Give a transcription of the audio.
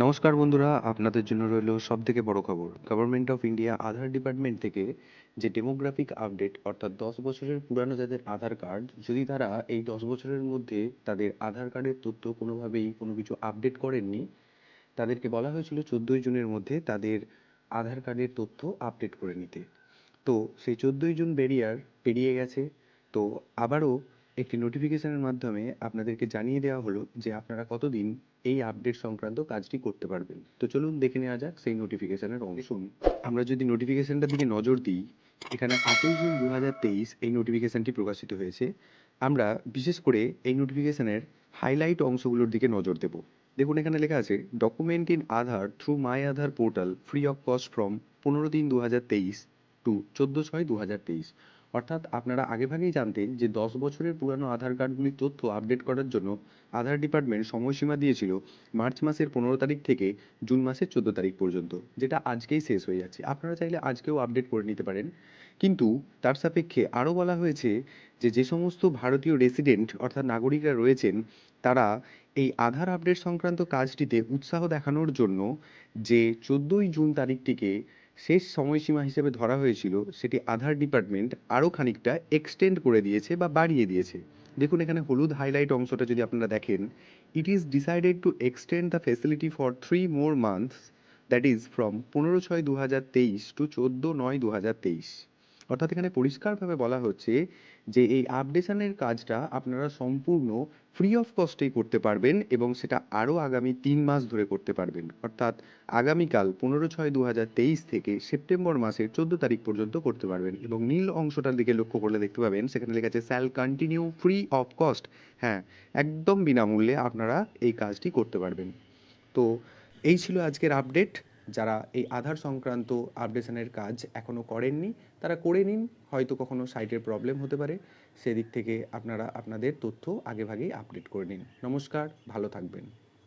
নমস্কার বন্ধুরা, আপনাদের জন্য রইল সব থেকে বড় খবর। Government of India Aadhaar department থেকে যে ডেমোগ্রাফিক আপডেট অর্থাৎ দশ বছরের পুরানো যাদের আধার কার্ড যদি তারা এই দশ বছরের মধ্যে তাদের আধার কার্ডের তথ্য কোনোভাবেই কোনো কিছু আপডেট করেননি, তাদেরকে বলা হয়েছিল চোদ্দোই জুনের মধ্যে তাদের আধার কার্ডের তথ্য আপডেট করে নিতে। তো সেই চোদ্দোই জুন বেরিয়ার পেরিয়ে গেছে, তো আবারও একটি নোটিফিকেশনের মাধ্যমে আপনাদেরকে জানিয়ে দেওয়া হলো যে আপনারা কতদিন এই আপডেট সংক্রান্ত কাজটি করতে পারবেন। তো চলুন দেখে নেওয়া যাক সেই নোটিফিকেশনের অংশ। আমরা যদি নোটিফিকেশনটার দিকে নজর দিই এখানে আটই জুন দু হাজার তেইশ এই নোটিফিকেশনটি প্রকাশিত হয়েছে। আমরা বিশেষ করে এই নোটিফিকেশনের হাইলাইট অংশগুলোর দিকে নজর দেব। দেখুন এখানে লেখা আছে document in Aadhaar through my Aadhaar portal free of cost from পনেরো তিন দু হাজার তেইশ টু চোদ্দ ছয় দু হাজার তেইশ। অর্থাৎ আপনারা আগেভাগেই জানতেন যে দশ বছরের পুরানো আধার কার্ডগুলির তথ্য আপডেট করার জন্য আধার ডিপার্টমেন্ট সময়সীমা দিয়েছিল মার্চ মাসের পনেরো তারিখ থেকে জুন মাসের চোদ্দ তারিখ পর্যন্ত, যেটা আজকেই শেষ হয়ে যাচ্ছে। আপনারা চাইলে আজকেও আপডেট করে নিতে পারেন। কিন্তু তার সাপেক্ষে আরও বলা হয়েছে যে যে সমস্ত ভারতীয় রেসিডেন্ট অর্থাৎ নাগরিকরা রয়েছেন, তারা এই আধার আপডেট সংক্রান্ত কাজটিতে উৎসাহ দেখানোর জন্য যে চোদ্দোই জুন তারিখটিকে শেষ সময়সীমা হিসেবে ধরা হয়েছিল, সেটি আধার ডিপার্টমেন্ট আরও খানিকটা এক্সটেন্ড করে দিয়েছে বা বাড়িয়ে দিয়েছে। দেখুন, এখানে হলুদ হাইলাইট অংশটা যদি আপনারা দেখেন it is decided to extend the facility for three more months that is from পনেরো ছয় দু হাজার তেইশ টু চোদ্দ নয় দু হাজার তেইশ। অর্থাৎ এখানে পরিষ্কারভাবে বলা হচ্ছে যে এই আপডেশনের কাজটা আপনারা সম্পূর্ণ ফ্রি অফ কস্টেই করতে পারবেন এবং সেটা আরও আগামী তিন মাস ধরে করতে পারবেন। অর্থাৎ আগামীকাল পনেরো ছয় দু হাজার তেইশ থেকে সেপ্টেম্বর মাসের চোদ্দ তারিখ পর্যন্ত করতে পারবেন এবং নীল অংশটার দিকে লক্ষ্য করলে দেখতে পাবেন, সেখানে লেখা আছে shall continue free of cost হ্যাঁ একদম বিনামূল্যে আপনারা এই কাজটি করতে পারবেন। তো এই ছিল আজকের আপডেট যারা এই আধার সংক্রান্ত আপডেশনের কাজ এখনও করেননি, তারা করে নিন, হয়তো কখনো সাইটের প্রবলেম হতে পারে। সেদিক থেকে আপনারা আপনাদের তথ্য আগেভাগেই আপডেট করে নিন। নমস্কার, ভালো থাকবেন।